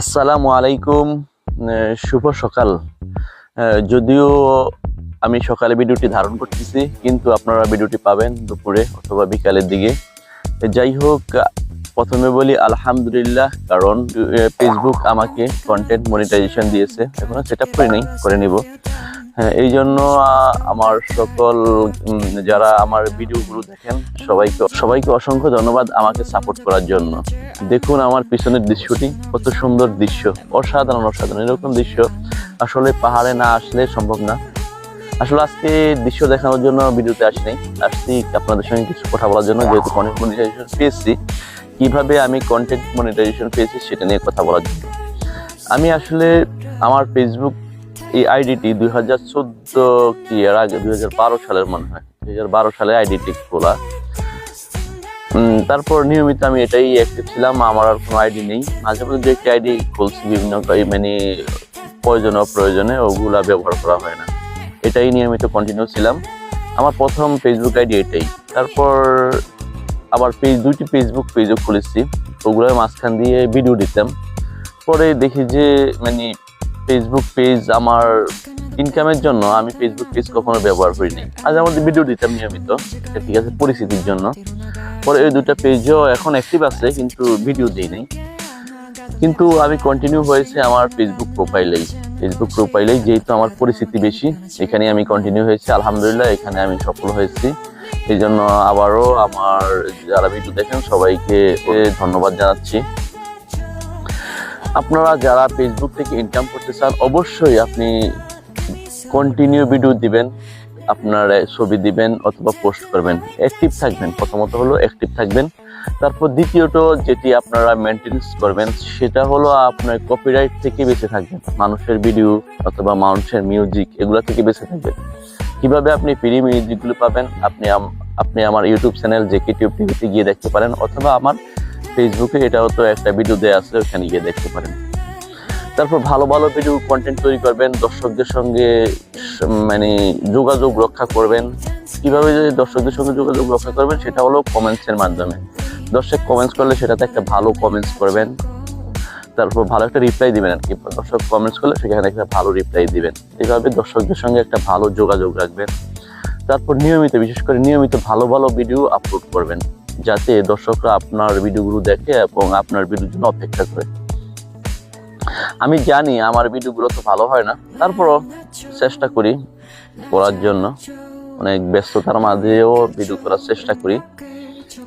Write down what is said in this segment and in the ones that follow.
আসসালামু আলাইকুম শুভ সকাল। যদিও আমি সকালে ভিডিওটি ধারণ করতেছি, কিন্তু আপনারা ভিডিওটি পাবেন দুপুরে অথবা বিকালের দিকে। যাই হোক, প্রথমে বলি আলহামদুলিল্লাহ, কারণ ফেসবুক আমাকে কন্টেন্ট মনিটাইজেশন দিয়েছে। এখনও সেট আপ করে নেই, করে নিব। হ্যাঁ, এই জন্য আমার সকল যারা আমার ভিডিওগুলো দেখেন সবাইকে সবাইকে অসংখ্য ধন্যবাদ আমাকে সাপোর্ট করার জন্য। দেখুন আমার পিছনের দৃশ্যটি কত সুন্দর দৃশ্য অসাধারণ অসাধারণ এরকম দৃশ্য আসলে পাহাড়ে না আসলে সম্ভব না। আসলে আজকে দৃশ্য দেখানোর জন্য ভিডিওতে আসিনি আসছি আপনাদের সঙ্গে কিছু কথা বলার জন্য যেহেতু কন্টেন্ট মনিটাইজেশন পেয়েছি। কীভাবে আমি কন্টেন্ট মনিটাইজেশন পেয়েছি সেটা নিয়ে কথা বলার জন্য। আমি আসলে আমার ফেসবুক এই আইডিটি দুই হাজার চোদ্দ কি? এর আগে দুই হাজার বারো সালের মনে হয়। দুই হাজার বারো সালে আইডিটি খোলা। তারপর নিয়মিত আমি এটাই অ্যাক্টিভ ছিলাম, আমার আর কোনো আইডি নেই। মাঝে মধ্যে দু একটি আইডি খুলছি, বিভিন্ন মানে প্রয়োজনে অপ্রয়োজনে, ওগুলা ব্যবহার করা হয় না। এটাই নিয়মিত কন্টিনিউ ছিলাম। আমার প্রথম ফেসবুক আইডি এটাই। তারপর আবার পেজ দুইটি ফেসবুক পেজও খুলেছি। ওগুলোর মাঝখান দিয়ে ভিডিও দিতাম। পরে দেখি যে মানে ফেসবুক পেজ আমার ইনকামের জন্য আমি ফেসবুক পেজ কখনো ব্যবহার করিনি। আজ আমাদের ভিডিও দিতাম নিয়মিত ঠিক আছে পরিস্থিতির জন্য। পরে এই দুটা পেজও এখন অ্যাক্টিভ আছে, কিন্তু ভিডিও দিই নাই। কিন্তু আমি কন্টিনিউ হয়েছে আমার ফেসবুক প্রোফাইলেই ফেসবুক প্রোফাইলেই যেহেতু আমার পরিস্থিতি বেশি, এখানে আমি কন্টিনিউ হয়েছি, আলহামদুলিল্লাহ, এখানে আমি সফল হয়েছি। এই জন্য আবারও আমার যারা ভিডিও দেখেন, সবাইকে ধন্যবাদ জানাচ্ছি। আপনারা যারা ফেসবুক থেকে ইনকাম করতে চান, অবশ্যই আপনি কন্টিনিউ ভিডিও দিবেন, আপনার ছবি দিবেন অথবা পোস্ট করবেন। অ্যাক্টিভ থাকবেন, প্রথমত হলো অ্যাক্টিভ থাকবেন। তারপর দ্বিতীয়ত যেটি আপনারা মেনটেন্স করবেন, সেটা হলো আপনার কপিরাইট থেকে বেঁচে থাকবেন। মানুষের ভিডিও অথবা মানুষের মিউজিক এগুলো থেকে বেঁচে থাকবেন। কীভাবে আপনি ফ্রি মিউজিকগুলো পাবেন, আপনি আপনি আমার ইউটিউব চ্যানেল জেকে টিউব টিভিতে গিয়ে দেখতে পারেন, অথবা আমার ফেসবুকে এটাও তো একটা ভিডিও দেওয়া আছে, ওখানে গিয়ে দেখতে পারেন। তারপর ভালো ভালো ভিডিও কন্টেন্ট তৈরি করবেন, দর্শকদের সঙ্গে মানে যোগাযোগ রক্ষা করবেন। কীভাবে যে দর্শকদের সঙ্গে যোগাযোগ রক্ষা করবেন, সেটা হলো কমেন্টসের মাধ্যমে। দর্শক কমেন্টস করলে সেটাতে একটা ভালো কমেন্টস করবেন। তারপর ভালো একটা রিপ্লাই দিবেন আর কি। দর্শক কমেন্টস করলে সেখানে একটা ভালো রিপ্লাই দিবেন। এইভাবে দর্শকদের সঙ্গে একটা ভালো যোগাযোগ রাখবেন। তারপর নিয়মিত, বিশেষ করে নিয়মিত ভালো ভালো ভিডিও আপলোড করবেন। যাতে দর্শকরা আপনার ভিডিওগুলো দেখে এবং আপনার ভিডিওর জন্য অপেক্ষা করে। আমি জানি আমার ভিডিওগুলো তো ভালো হয় না। তারপরও চেষ্টা করি করার জন্য। অনেক ব্যস্ততার মাঝেও ভিডিও করার চেষ্টা করি।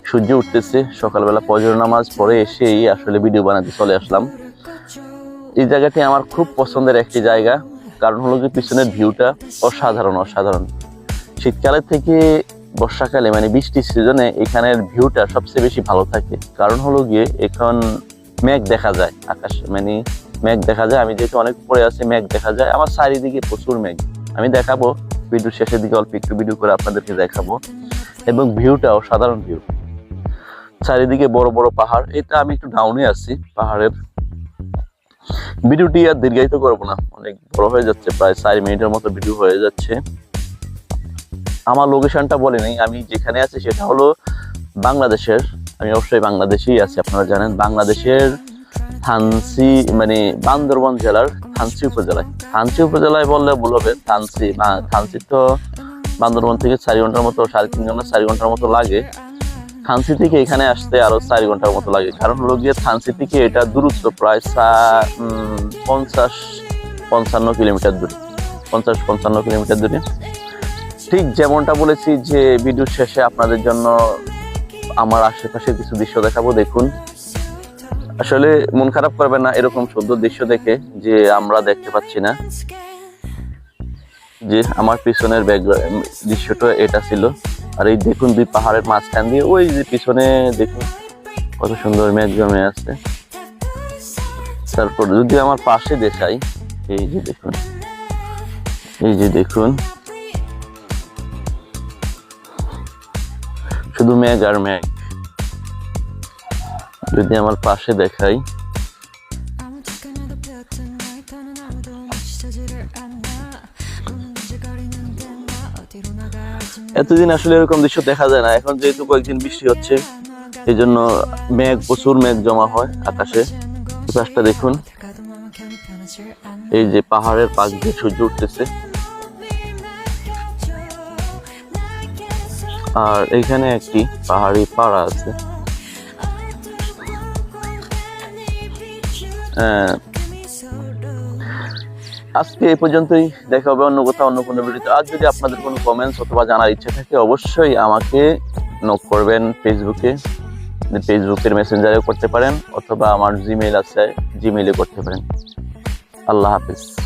সূর্য উঠতেছে, সকালবেলা ফজর নামাজ পরে এসেই আসলে ভিডিও বানাতে চলে আসলাম। এই জায়গাটি আমার খুব পছন্দের একটি জায়গা। কারণ হলো যে পিছনের ভিউটা অসাধারণ অসাধারণ। শীতকালের থেকে বর্ষাকালে মানে বৃষ্টির সিজনে এখানের ভিউটা সবচেয়ে বেশি ভালো থাকে। কারণ হলো গিয়ে এখন মেঘ দেখা যায়, আকাশ মানে মেঘ দেখা যায়। আমি যেহেতু অনেক উপরে আছি, মেঘ দেখা যায়। আমার চারিদিকে প্রচুর মেঘ। আমি দেখাবো ভিডিও শেষের দিকে অল্প একটু ভিডিও করে আপনাদেরকে দেখাবো। এবং ভিউটা অসাধারণ ভিউ চারিদিকে বড় বড় পাহাড়। এটা আমি একটু ডাউনে আছি, পাহাড়ের। ভিডিওটি আর দীর্ঘায়িত করব না। অনেক বড় হয়ে যাচ্ছে, প্রায় চার মিনিটের মতো ভিডিও হয়ে যাচ্ছে। আমার লোকেশনটা বলে নেই, আমি যেখানে আছি সেটা হলো বাংলাদেশের, আমি অবশ্যই বাংলাদেশেই আছি, আপনারা জানেন, বাংলাদেশের থানসি মানে বান্দরবান জেলার থানসি উপজেলায়। থানসি উপজেলায় বললে ভুল হবে, থানসি না থানসি তো বান্দরবান থেকে চারি ঘণ্টার মতো, সাড়ে তিন ঘণ্টা, চারি ঘণ্টার মতো লাগে। থানসি থেকে এখানে আসতে আরও চারি ঘণ্টার মতো লাগে। কারণ হলো গিয়ে থানসি থেকে এটা দূরত্ব প্রায় পঞ্চাশ, পঞ্চান্ন কিলোমিটার দূরে, পঞ্চাশ, পঞ্চান্ন কিলোমিটার দূরে। ঠিক যেমনটা বলেছি যে ভিডিও শেষে আপনাদের জন্য আমার আশেপাশে কিছু দৃশ্য দেখাবো, দেখুন। আসলে মন খারাপ করবে না এরকম সুন্দর দৃশ্য দেখে যে আমরা দেখতে পাচ্ছি না। যে আমার পিছনের ব্যাকগ্রাউন্ড দৃশ্যটা এটা ছিল। আর এই দেখুন দুই পাহাড়ের মাঝখান দিয়ে, ওই যে পিছনে দেখুন কত সুন্দর মেঘ জমে আছে। তারপর যদি আমার পাশে দেখাই, এই যে দেখুন, এই যে দেখুন শুধু মেঘ আর মেঘ। যদি আমার পাশে দেখাই। এতদিন আসলে এরকম দৃশ্য দেখা যায় না। এখন যেহেতু কয়েকদিন বৃষ্টি হচ্ছে এই জন্য মেঘ, প্রচুর মেঘ জমা হয় আকাশে। আকাশটা দেখুন। এই যে পাহাড়ের পাশ দিয়ে সূর্য উঠতেছে। আর এখানে একটি পাহাড়ি পাড়া আছে। আহ, আজকে এই পর্যন্তই দেখা হবে অন্য কোথাও অন্য কোনো ভিডিওতে। আর যদি আপনাদের কোনো কমেন্টস অথবা জানার ইচ্ছা থাকে অবশ্যই আমাকে নক করবেন ফেসবুকে ফেসবুকের মেসেঞ্জারেও করতে পারেন অথবা আমার জিমেইল আছে জিমেইলে করতে পারেন। আল্লাহ হাফিজ।